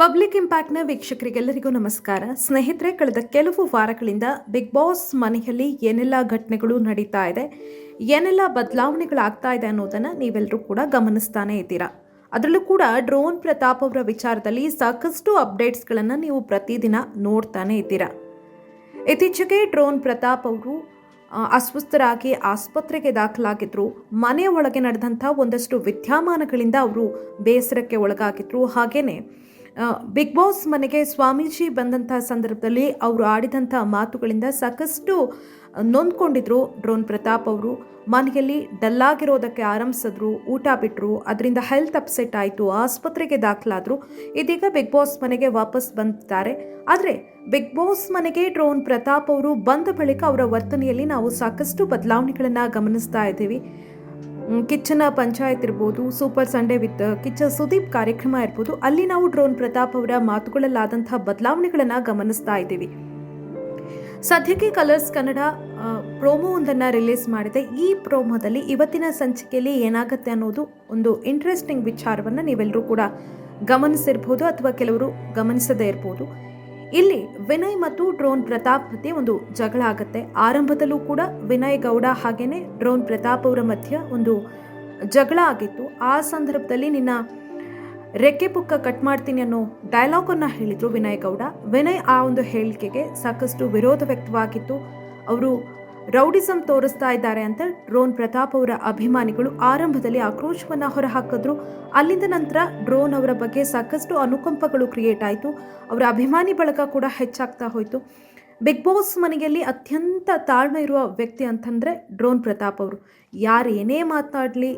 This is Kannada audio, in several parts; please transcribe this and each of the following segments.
ಪಬ್ಲಿಕ್ ಇಂಪ್ಯಾಕ್ಟ್ನ ವೀಕ್ಷಕರಿಗೆಲ್ಲರಿಗೂ ನಮಸ್ಕಾರ. ಸ್ನೇಹಿತರೆ ಕಳೆದ ಕೆಲವು ವಾರಗಳಿಂದ ಬಿಗ್ ಬಾಸ್ ಮನೆಯಲ್ಲಿ ಏನೆಲ್ಲ ಘಟನೆಗಳು ನಡೀತಾ ಇದೆ ಏನೆಲ್ಲ ಬದಲಾವಣೆಗಳಾಗ್ತಾ ಇದೆ ಅನ್ನೋದನ್ನು ನೀವೆಲ್ಲರೂ ಕೂಡ ಗಮನಿಸ್ತಾನೆ ಇದ್ದೀರಾ? ಅದರಲ್ಲೂ ಕೂಡ ಡ್ರೋನ್ ಪ್ರತಾಪ್ ಅವರ ವಿಚಾರದಲ್ಲಿ ಸಾಕಷ್ಟು ಅಪ್ಡೇಟ್ಸ್ಗಳನ್ನು ನೀವು ಪ್ರತಿದಿನ ನೋಡ್ತಾನೆ ಇದ್ದೀರಾ? ಇತ್ತೀಚೆಗೆ ಡ್ರೋನ್ ಪ್ರತಾಪ್ ಅವರು ಅಸ್ವಸ್ಥರಾಗಿ ಆಸ್ಪತ್ರೆಗೆ ದಾಖಲಾಗಿದ್ರು. ಮನೆಯ ಒಳಗೆ ನಡೆದಂಥ ಒಂದಷ್ಟು ವಿದ್ಯಮಾನಗಳಿಂದ ಅವರು ಬೇಸರಕ್ಕೆ ಒಳಗಾಗಿದ್ರು. ಹಾಗೇನೆ ಆ, ಬಿಗ್ ಬಾಸ್ ಮನೆಗೆ ಸ್ವಾಮೀಜಿ ಬಂದಂಥ ಸಂದರ್ಭದಲ್ಲಿ ಅವರು ಆಡಿದಂಥ ಮಾತುಗಳಿಂದ ಸಾಕಷ್ಟು ನೊಂದ್ಕೊಂಡಿದ್ರು. ಡ್ರೋನ್ ಪ್ರತಾಪ್ ಅವರು ಮನೆಯಲ್ಲಿ ಡಲ್ಲಾಗಿರೋದಕ್ಕೆ ಆರಂಭಿಸಿದ್ರು, ಊಟ ಬಿಟ್ಟರು ಅದರಿಂದ ಹೆಲ್ತ್ ಅಪ್ಸೆಟ್ ಆಯಿತು, ಆಸ್ಪತ್ರೆಗೆ ದಾಖಲಾದರು. ಇದೀಗ ಬಿಗ್ ಬಾಸ್ ಮನೆಗೆ ವಾಪಸ್ ಬಂದಿದ್ದಾರೆ. ಆದರೆ ಬಿಗ್ ಬಾಸ್ ಮನೆಗೆ ಡ್ರೋನ್ ಪ್ರತಾಪ್ ಅವರು ಬಂದ ಬಳಿಕ ಅವರ ವರ್ತನೆಯಲ್ಲಿ ನಾವು ಸಾಕಷ್ಟು ಬದಲಾವಣೆಗಳನ್ನು ಗಮನಿಸ್ತಾ ಇದ್ದೀವಿ. ಕಿಚ್ಚನ ಪಂಚಾಯತ್ ಇರ್ಬೋದು, Super Sunday with Kichcha Sudeep ಕಾರ್ಯಕ್ರಮ ಇರ್ಬೋದು, ಅಲ್ಲಿ ನಾವು ಡ್ರೋನ್ ಪ್ರತಾಪ್ ಅವರ ಮಾತುಗಳಲ್ಲಾದಂತಹ ಬದಲಾವಣೆಗಳನ್ನು ಗಮನಿಸ್ತಾ ಇದ್ದೀವಿ. ಸದ್ಯಕ್ಕೆ ಕಲರ್ಸ್ ಕನ್ನಡ ಪ್ರೋಮೋ ಒಂದನ್ನು ರಿಲೀಸ್ ಮಾಡಿದೆ. ಈ ಪ್ರೋಮೋದಲ್ಲಿ ಇವತ್ತಿನ ಸಂಚಿಕೆಯಲ್ಲಿ ಏನಾಗುತ್ತೆ ಅನ್ನೋದು ಒಂದು ಇಂಟ್ರೆಸ್ಟಿಂಗ್ ವಿಚಾರವನ್ನು ನೀವೆಲ್ಲರೂ ಕೂಡ ಗಮನಿಸಿರ್ಬೋದು ಅಥವಾ ಕೆಲವರು ಗಮನಿಸದೇ ಇರ್ಬೋದು. ಇಲ್ಲಿ ವಿನಯ್ ಮತ್ತು ಡ್ರೋನ್ ಪ್ರತಾಪ್ ಮಧ್ಯೆ ಒಂದು ಜಗಳ ಆಗುತ್ತೆ. ಆರಂಭದಲ್ಲೂ ಕೂಡ ವಿನಯ್ ಗೌಡ ಹಾಗೇನೆ ಡ್ರೋನ್ ಪ್ರತಾಪ್ ಅವರ ಮಧ್ಯೆ ಒಂದು ಜಗಳ ಆಗಿತ್ತು. ಆ ಸಂದರ್ಭದಲ್ಲಿ ನಿನ್ನ ರೆಕ್ಕೆ ಪುಕ್ಕ ಕಟ್ ಮಾಡ್ತೀನಿ ಅನ್ನೋ ಡೈಲಾಗನ್ನು ಹೇಳಿದರು ವಿನಯ್ ಗೌಡ. ವಿನಯ್ ಆ ಒಂದು ಹೇಳಿಕೆಗೆ ಸಾಕಷ್ಟು ವಿರೋಧ ವ್ಯಕ್ತವಾಗಿತ್ತು. ಅವರು ರೌಡಿಸಮ್ ತೋರಿಸ್ತಾ ಇದ್ದಾರೆ ಅಂತ ಡ್ರೋನ್ ಪ್ರತಾಪ್ ಅವರ ಅಭಿಮಾನಿಗಳು ಆರಂಭದಲ್ಲಿ ಆಕ್ರೋಶವನ್ನು ಹೊರಹಾಕಿದ್ರು. ಅಲ್ಲಿಂದ ನಂತರ ಡ್ರೋನ್ ಅವರ ಬಗ್ಗೆ ಸಾಕಷ್ಟು ಅನುಕಂಪಗಳು ಕ್ರಿಯೇಟ್ ಆಯಿತು. ಅವರ ಅಭಿಮಾನಿ ಬಳಗ ಕೂಡ ಹೆಚ್ಚಾಗ್ತಾ ಹೋಯಿತು. ಬಿಗ್ ಬಾಸ್ ಮನೆಯಲ್ಲಿ ಅತ್ಯಂತ ತಾಳ್ಮೆ ಇರುವ ವ್ಯಕ್ತಿ ಅಂತಂದರೆ ಡ್ರೋನ್ ಪ್ರತಾಪ್ ಅವರು. ಯಾರು ಏನೇ ಮಾತನಾಡಲಿ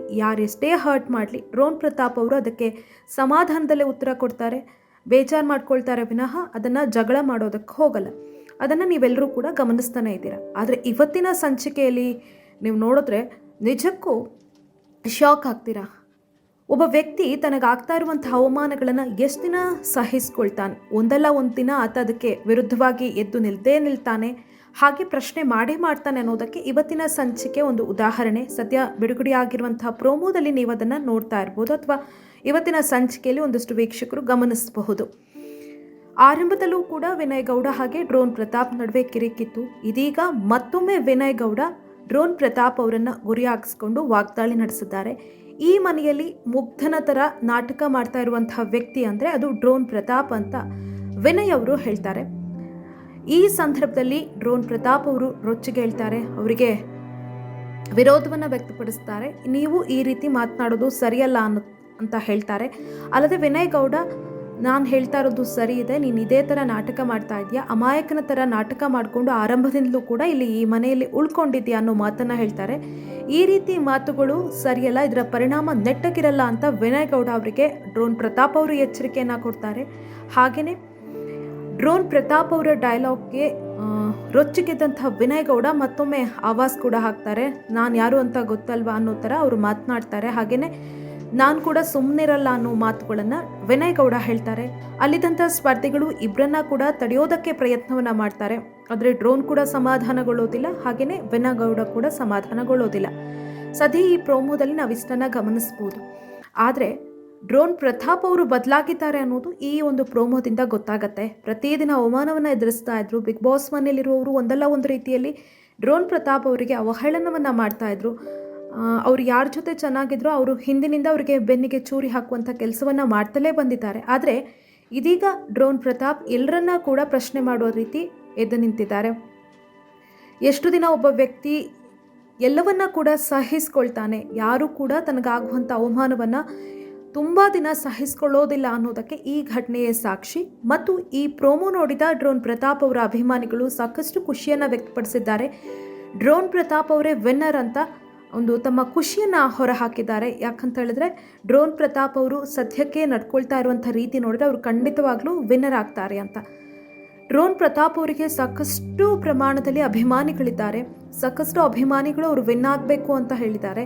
ಎಷ್ಟೇ ಹರ್ಟ್ ಮಾಡಲಿ, ಡ್ರೋನ್ ಪ್ರತಾಪ್ ಅವರು ಅದಕ್ಕೆ ಸಮಾಧಾನದಲ್ಲೇ ಉತ್ತರ ಕೊಡ್ತಾರೆ. ಬೇಜಾರು ಮಾಡ್ಕೊಳ್ತಾರೆ ವಿನಃ ಅದನ್ನು ಜಗಳ ಮಾಡೋದಕ್ಕೆ ಹೋಗಲ್ಲ. ಅದನ್ನು ನೀವೆಲ್ಲರೂ ಕೂಡ ಗಮನಿಸ್ತಾನೆ ಇದ್ದೀರಾ. ಆದರೆ ಇವತ್ತಿನ ಸಂಚಿಕೆಯಲ್ಲಿ ನೀವು ನೋಡಿದ್ರೆ ನಿಜಕ್ಕೂ ಶಾಕ್ ಆಗ್ತೀರಾ? ಒಬ್ಬ ವ್ಯಕ್ತಿ ತನಗಾಗ್ತಾ ಇರುವಂಥ ಅವಮಾನಗಳನ್ನು ಎಷ್ಟು ದಿನ ಸಹಿಸ್ಕೊಳ್ತಾನೆ? ಒಂದಲ್ಲ ಒಂದು ದಿನ ಆತ ಅದಕ್ಕೆ ವಿರುದ್ಧವಾಗಿ ಎದ್ದು ನಿಲ್ತೇ ನಿಲ್ತಾನೆ, ಹಾಗೆ ಪ್ರಶ್ನೆ ಮಾಡೇ ಮಾಡ್ತಾನೆ ಅನ್ನೋದಕ್ಕೆ ಇವತ್ತಿನ ಸಂಚಿಕೆ ಒಂದು ಉದಾಹರಣೆ. ಸದ್ಯ ಬಿಡುಗಡೆಯಾಗಿರುವಂತಹ ಪ್ರೋಮೋದಲ್ಲಿ ನೀವು ಅದನ್ನು ನೋಡ್ತಾ ಇರ್ಬೋದು ಅಥವಾ ಇವತ್ತಿನ ಸಂಚಿಕೆಯಲ್ಲಿ ಒಂದಷ್ಟು ವೀಕ್ಷಕರು ಗಮನಿಸಬಹುದು. ಆರಂಭದಲ್ಲೂ ಕೂಡ ವಿನಯ್ ಗೌಡ ಹಾಗೆ ಡ್ರೋನ್ ಪ್ರತಾಪ್ ನಡುವೆ ಕಿರಿಕಿತ್ತು. ಇದೀಗ ಮತ್ತೊಮ್ಮೆ ವಿನಯ್ ಗೌಡ ಡ್ರೋನ್ ಪ್ರತಾಪ್ ಅವರನ್ನು ಗುರಿಯಾಗಿಸ್ಕೊಂಡು ವಾಗ್ದಾಳಿ ನಡೆಸಿದ್ದಾರೆ. ಈ ಮನೆಯಲ್ಲಿ ಮುಗ್ಧನ ಥರ ನಾಟಕ ಮಾಡ್ತಾ ಇರುವಂತಹ ವ್ಯಕ್ತಿ ಅಂದರೆ ಅದು ಡ್ರೋನ್ ಪ್ರತಾಪ್ ಅಂತ ವಿನಯ್ ಅವರು ಹೇಳ್ತಾರೆ. ಈ ಸಂದರ್ಭದಲ್ಲಿ ಡ್ರೋನ್ ಪ್ರತಾಪ್ ಅವರು ರೊಚ್ಚಿಗೆ ಹೇಳ್ತಾರೆ, ಅವರಿಗೆ ವಿರೋಧವನ್ನು ವ್ಯಕ್ತಪಡಿಸ್ತಾರೆ. ನೀವು ಈ ರೀತಿ ಮಾತನಾಡೋದು ಸರಿಯಲ್ಲ ಅನ್ನೋ ಅಂತ ಹೇಳ್ತಾರೆ. ಅಲ್ಲದೆ ವಿನಯ್ ಗೌಡ ನಾನು ಹೇಳ್ತಾ ಇರೋದು ಸರಿ ಇದೆ, ನೀನು ಇದೇ ಥರ ನಾಟಕ ಮಾಡ್ತಾ ಇದೆಯಾ? ಅಮಾಯಕನ ಥರ ನಾಟಕ ಮಾಡಿಕೊಂಡು ಆರಂಭದಿಂದಲೂ ಕೂಡ ಇಲ್ಲಿ ಈ ಮನೆಯಲ್ಲಿ ಉಳ್ಕೊಂಡಿದ್ಯಾ ಅನ್ನೋ ಮಾತನ್ನು ಹೇಳ್ತಾರೆ. ಈ ರೀತಿ ಮಾತುಗಳು ಸರಿಯಲ್ಲ, ಇದರ ಪರಿಣಾಮ ನೆಟ್ಟಗಿರಲ್ಲ ಅಂತ ವಿನಯ್ ಗೌಡ ಅವರಿಗೆ ಡ್ರೋನ್ ಪ್ರತಾಪ್ ಅವರು ಎಚ್ಚರಿಕೆಯನ್ನು ಕೊಡ್ತಾರೆ. ಹಾಗೆಯೇ ಡ್ರೋನ್ ಪ್ರತಾಪ್ ಅವರ ಡೈಲಾಗ್ಗೆ ರೊಚ್ಚಿಗೆದ್ದಂಥ ವಿನಯ್ ಗೌಡ ಮತ್ತೊಮ್ಮೆ ಆವಾಸ್ ಕೂಡ ಹಾಕ್ತಾರೆ. ನಾನು ಯಾರು ಅಂತ ಗೊತ್ತಲ್ವಾ ಅನ್ನೋ ಥರ ಅವರು ಮಾತನಾಡ್ತಾರೆ. ಹಾಗೆಯೇ ನಾನು ಕೂಡ ಸುಮ್ಮನಿರಲ್ಲ ಅನ್ನೋ ಮಾತುಗಳನ್ನು ವಿನಯ್ ಗೌಡ ಹೇಳ್ತಾರೆ. ಅಲ್ಲಿದ್ದಂಥ ಸ್ಪರ್ಧಿಗಳು ಇಬ್ಬರನ್ನ ಕೂಡ ತಡೆಯೋದಕ್ಕೆ ಪ್ರಯತ್ನವನ್ನು ಮಾಡ್ತಾರೆ. ಆದರೆ ಡ್ರೋನ್ ಕೂಡ ಸಮಾಧಾನಗೊಳ್ಳೋದಿಲ್ಲ ಹಾಗೆಯೇ ವಿನಯ್ ಗೌಡ ಕೂಡ ಸಮಾಧಾನಗೊಳ್ಳೋದಿಲ್ಲ. ಸದ್ಯ ಈ ಪ್ರೋಮೋದಲ್ಲಿ ನಾವು ಇಷ್ಟನ್ನು ಗಮನಿಸ್ಬೋದು. ಆದರೆ ಡ್ರೋನ್ ಪ್ರತಾಪ್ ಅವರು ಬದಲಾಗಿದ್ದಾರೆ ಅನ್ನೋದು ಈ ಒಂದು ಪ್ರೋಮೋದಿಂದ ಗೊತ್ತಾಗತ್ತೆ. ಪ್ರತಿದಿನ ಅವಮಾನವನ್ನು ಎದುರಿಸ್ತಾ ಇದ್ರು ಬಿಗ್ ಬಾಸ್ ಮನೆಯಲ್ಲಿರುವವರು ಒಂದಲ್ಲ ಒಂದು ರೀತಿಯಲ್ಲಿ ಡ್ರೋನ್ ಪ್ರತಾಪ್ ಅವರಿಗೆ ಅವಹೇಳನವನ್ನು ಮಾಡ್ತಾ ಇದ್ರು. ಆ, ಅವ್ರು ಯಾರ ಜೊತೆ ಚೆನ್ನಾಗಿದ್ರು ಅವರು ಹಿಂದಿನಿಂದ ಅವರಿಗೆ ಬೆನ್ನಿಗೆ ಚೂರಿ ಹಾಕುವಂಥ ಕೆಲಸವನ್ನು ಮಾಡ್ತಲೇ ಬಂದಿದ್ದಾರೆ. ಆದರೆ ಇದೀಗ ಡ್ರೋನ್ ಪ್ರತಾಪ್ ಎಲ್ಲರನ್ನ ಕೂಡ ಪ್ರಶ್ನೆ ಮಾಡುವ ರೀತಿ ಎದ್ದು ನಿಂತಿದ್ದಾರೆ. ಎಷ್ಟು ದಿನ ಒಬ್ಬ ವ್ಯಕ್ತಿ ಎಲ್ಲವನ್ನ ಕೂಡ ಸಹಿಸ್ಕೊಳ್ತಾನೆ, ಯಾರು ಕೂಡ ತನಗಾಗುವಂಥ ಅವಮಾನವನ್ನು ತುಂಬ ದಿನ ಸಹಿಸ್ಕೊಳ್ಳೋದಿಲ್ಲ ಅನ್ನೋದಕ್ಕೆ ಈ ಘಟನೆಯೇ ಸಾಕ್ಷಿ. ಮತ್ತು ಈ ಪ್ರೋಮೋ ನೋಡಿದ ಡ್ರೋನ್ ಪ್ರತಾಪ್ ಅವರ ಅಭಿಮಾನಿಗಳು ಸಾಕಷ್ಟು ಖುಷಿಯನ್ನು ವ್ಯಕ್ತಪಡಿಸಿದ್ದಾರೆ. ಡ್ರೋನ್ ಪ್ರತಾಪ್ ಅವರೇ ವಿನ್ನರ್ ಅಂತ ಒಂದು ತಮ್ಮ ಖುಷಿಯನ್ನು ಹೊರಹಾಕಿದ್ದಾರೆ. ಯಾಕಂತ ಹೇಳಿದ್ರೆ, ಡ್ರೋನ್ ಪ್ರತಾಪ್ ಅವರು ಸದ್ಯಕ್ಕೆ ನಡ್ಕೊಳ್ತಾ ಇರುವಂಥ ರೀತಿ ನೋಡಿದ್ರೆ ಅವರು ಖಂಡಿತವಾಗ್ಲೂ ವಿನ್ನರ್ ಆಗ್ತಾರೆ ಅಂತ. ಡ್ರೋನ್ ಪ್ರತಾಪ್ ಅವರಿಗೆ ಸಾಕಷ್ಟು ಪ್ರಮಾಣದಲ್ಲಿ ಅಭಿಮಾನಿಗಳಿದ್ದಾರೆ. ಸಾಕಷ್ಟು ಅಭಿಮಾನಿಗಳು ಅವರು ವಿನ್ ಆಗಬೇಕು ಅಂತ ಹೇಳಿದ್ದಾರೆ.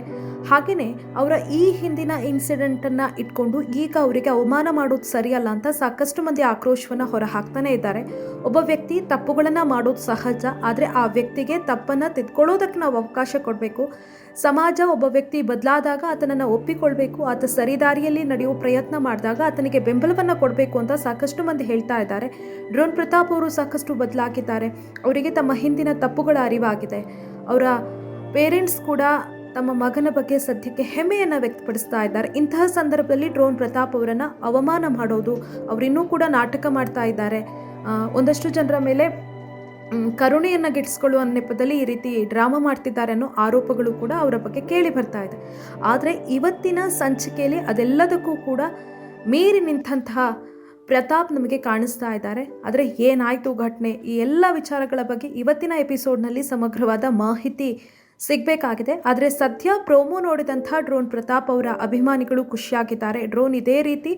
ಹಾಗೆಯೇ ಅವರ ಈ ಹಿಂದಿನ ಇನ್ಸಿಡೆಂಟನ್ನು ಇಟ್ಕೊಂಡು ಈಗ ಅವರಿಗೆ ಅವಮಾನ ಮಾಡೋದು ಸರಿಯಲ್ಲ ಅಂತ ಸಾಕಷ್ಟು ಮಂದಿ ಆಕ್ರೋಶವನ್ನು ಹೊರಹಾಕ್ತಾನೆ ಇದ್ದಾರೆ. ಒಬ್ಬ ವ್ಯಕ್ತಿ ತಪ್ಪುಗಳನ್ನು ಮಾಡೋದು ಸಹಜ, ಆದರೆ ಆ ವ್ಯಕ್ತಿಗೆ ತಪ್ಪನ್ನು ತಿದ್ಕೊಳ್ಳೋದಕ್ಕೆ ನಾವು ಅವಕಾಶ ಕೊಡಬೇಕು. ಸಮಾಜ ಒಬ್ಬ ವ್ಯಕ್ತಿ ಬದಲಾದಾಗ ಆತನನ್ನು ಒಪ್ಪಿಕೊಳ್ಬೇಕು, ಆತ ಸರಿದಾರಿಯಲ್ಲಿ ನಡೆಯುವ ಪ್ರಯತ್ನ ಮಾಡಿದಾಗ ಆತನಿಗೆ ಬೆಂಬಲವನ್ನು ಕೊಡಬೇಕು ಅಂತ ಸಾಕಷ್ಟು ಮಂದಿ ಹೇಳ್ತಾ ಇದ್ದಾರೆ. ಡ್ರೋನ್ ಪ್ರತಾಪ್ ಅವರು ಸಾಕಷ್ಟು ಬದಲಾಗಿದ್ದಾರೆ. ಅವರಿಗೆ ತಮ್ಮ ಹಿಂದಿನ ತಪ್ಪುಗಳ ಅರಿವಾಗಿದೆ. ಅವರ ಪೇರೆಂಟ್ಸ್ ಕೂಡ ತಮ್ಮ ಮಗನ ಬಗ್ಗೆ ಸದ್ಯಕ್ಕೆ ಹೆಮ್ಮೆಯನ್ನು ವ್ಯಕ್ತಪಡಿಸ್ತಾ ಇದ್ದಾರೆ. ಇಂತಹ ಸಂದರ್ಭದಲ್ಲಿ ಡ್ರೋನ್ ಪ್ರತಾಪ್ ಅವರನ್ನು ಅವಮಾನ ಮಾಡೋದು, ಅವರಿನ್ನೂ ಕೂಡ ನಾಟಕ ಮಾಡ್ತಾ ಇದ್ದಾರೆ. ಒಂದಷ್ಟು ಜನರ ಮೇಲೆ ಕರುಣೆಯನ್ನು ಗಿಟ್ಟಿಸ್ಕೊಳ್ಳುವ ನೆಪದಲ್ಲಿ ಈ ರೀತಿ ಡ್ರಾಮಾ ಮಾಡ್ತಿದ್ದಾರೆ ಅನ್ನೋ ಆರೋಪಗಳು ಕೂಡ ಅವರ ಬಗ್ಗೆ ಕೇಳಿ ಬರ್ತಾ ಇದೆ. ಆದರೆ ಇವತ್ತಿನ ಸಂಚಿಕೆಯಲ್ಲಿ ಅದೆಲ್ಲದಕ್ಕೂ ಕೂಡ ಮೀರಿ ನಿಂತಹ ಪ್ರತಾಪ್ ನಮಗೆ ಕಾಣಿಸ್ತಾ ಇದ್ದಾರೆ. ಆದರೆ ಏನಾಯಿತು ಘಟನೆ? ಈ ಎಲ್ಲ ವಿಚಾರಗಳ ಬಗ್ಗೆ ಇವತ್ತಿನ ಎಪಿಸೋಡ್ನಲ್ಲಿ ಸಮಗ್ರವಾದ ಮಾಹಿತಿ ಸಿಗಬೇಕಾಗಿದೆ. ಆದರೆ ಸದ್ಯ ಪ್ರೋಮೋ ನೋಡಿದಂಥ ಡ್ರೋನ್ ಪ್ರತಾಪ್ ಅವರ ಅಭಿಮಾನಿಗಳು ಖುಷಿಯಾಗಿದ್ದಾರೆ. ಡ್ರೋನ್ ಇದೇ ರೀತಿ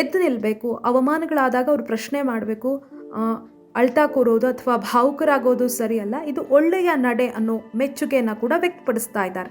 ಎದ್ದು ನಿಲ್ಲಬೇಕು ಅವಮಾನಗಳಾದಾಗ ಅವರು ಪ್ರಶ್ನೆ ಮಾಡಬೇಕು ಅಳ್ತಾ ಕೂರೋದು ಅಥವಾ ಭಾವುಕರಾಗೋದು ಸರಿಯಲ್ಲ, ಇದು ಒಳ್ಳೆಯ ನಡೆ ಅನ್ನೋ ಮೆಚ್ಚುಗೆಯನ್ನು ಕೂಡ ವ್ಯಕ್ತಪಡಿಸ್ತಾ ಇದ್ದಾರೆ.